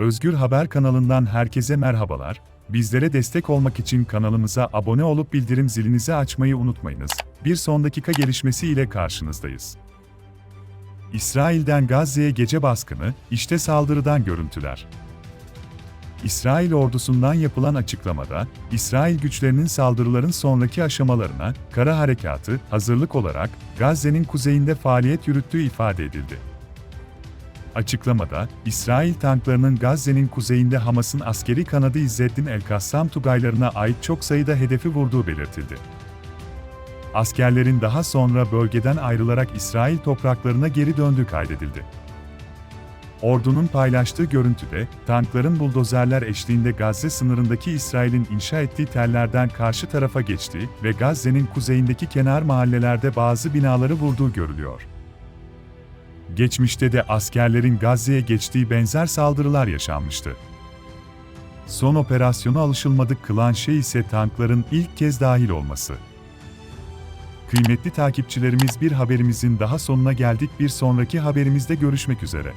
Özgür Haber kanalından herkese merhabalar. Bizlere destek olmak için kanalımıza abone olup bildirim zilinizi açmayı unutmayınız. Bir son dakika gelişmesi ile karşınızdayız. İsrail'den Gazze'ye gece baskını, işte saldırıdan görüntüler. İsrail ordusundan yapılan açıklamada, İsrail güçlerinin saldırıların sonraki aşamalarına, kara harekatı, hazırlık olarak Gazze'nin kuzeyinde faaliyet yürüttüğü ifade edildi. Açıklamada, İsrail tanklarının Gazze'nin kuzeyinde Hamas'ın askeri kanadı İzzeddin El-Kassam Tugaylarına ait çok sayıda hedefi vurduğu belirtildi. Askerlerin daha sonra bölgeden ayrılarak İsrail topraklarına geri döndüğü kaydedildi. Ordunun paylaştığı görüntüde, tankların buldozerler eşliğinde Gazze sınırındaki İsrail'in inşa ettiği tellerden karşı tarafa geçtiği ve Gazze'nin kuzeyindeki kenar mahallelerde bazı binaları vurduğu görülüyor. Geçmişte de askerlerin Gazze'ye geçtiği benzer saldırılar yaşanmıştı. Son operasyonu alışılmadık kılan şey ise tankların ilk kez dahil olması. Kıymetli takipçilerimiz bir haberimizin daha sonuna geldik. Bir sonraki haberimizde görüşmek üzere.